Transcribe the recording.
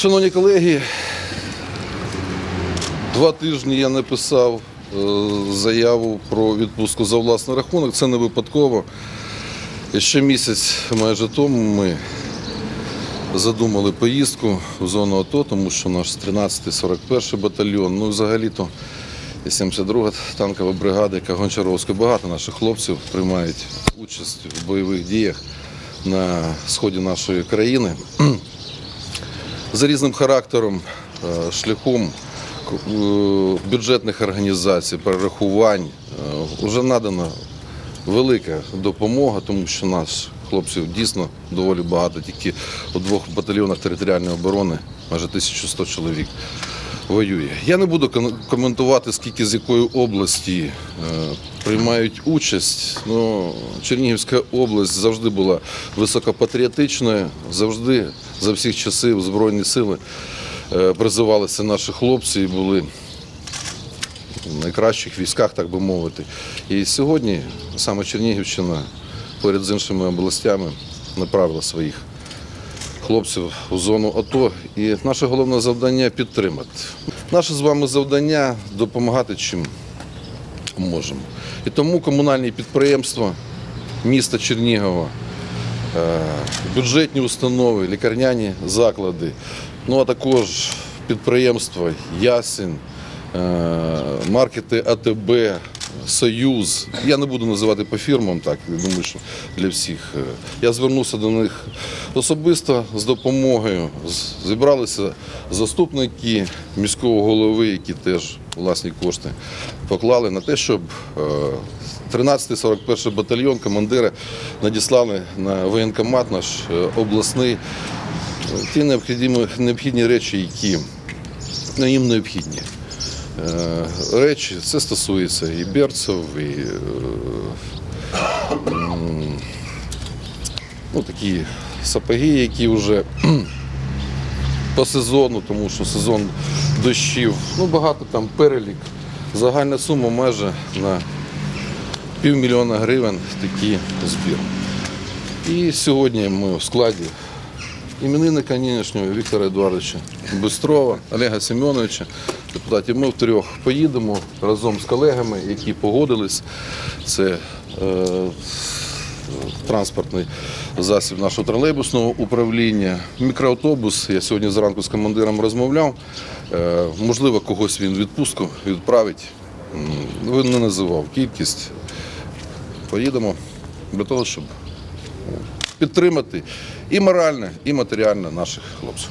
Шановні колеги, два тижні я написав е, заяву про відпустку за власний рахунок. Це не випадково. Ще місяць майже тому ми задумали поїздку в зону АТО, тому що наш 13-й 41 батальйон, ну взагалі-то 72-га танкова бригада, яка Гончаровська, багато наших хлопців приймають участь в бойових діях на сході нашої країни. За різним характером, е, шляхом е, бюджетних організацій, перерахувань вже надана велика допомога, тому що нас хлопців дійсно доволі багато. Тільки у двох батальйонах територіальної оборони майже 1100 чоловік воює. Я не буду коментувати, скільки з якої області е, приймають участь. Ну, Чернігівська область завжди була високопатріотичною, завжди за всіх часів Збройні сили е, призивалися наші хлопці і були в найкращих військах, так би мовити. І сьогодні саме Чернігівщина поряд з іншими областями направила своїх хлопців у зону АТО. І наше головне завдання підтримати. Наше з вами завдання допомагати чим можемо. І тому комунальні підприємства міста Чернігова, е, бюджетні установи, лікарняні заклади, ну а також підприємства Ясень, е, маркети АТБ, Союз. Я не буду називати по фірмам, так думаю, що для всіх. е, Я звернувся до них особисто з допомогою. Зібралися заступники міського голови, які теж власні кошти поклали на те, щоб е, 13-й 41 батальйон командири надіслали на воєнкомат наш е, обласний е, ті необхідні, необхідні речі, які ну, їм необхідні. Е, Речі, це стосується і берців, і е, ну, такі сапоги, які вже по сезону, тому що сезон дощів, ну багато там перелік. Загальна сума майже на півмільйона гривень такий збір. І сьогодні ми в складі іменинника нинішнього Віктора Едуардовича Бистрова, Олега Семеновича, депутатів. Ми втрьох поїдемо разом з колегами, які погодились. Це е, транспортний засіб нашого тролейбусного управління. Мікроавтобус. Я сьогодні зранку з командиром розмовляв. Е, можливо, когось він відпустку відправить. Він не називав кількість. Поїдемо для того, щоб підтримати і морально, і матеріально наших хлопців.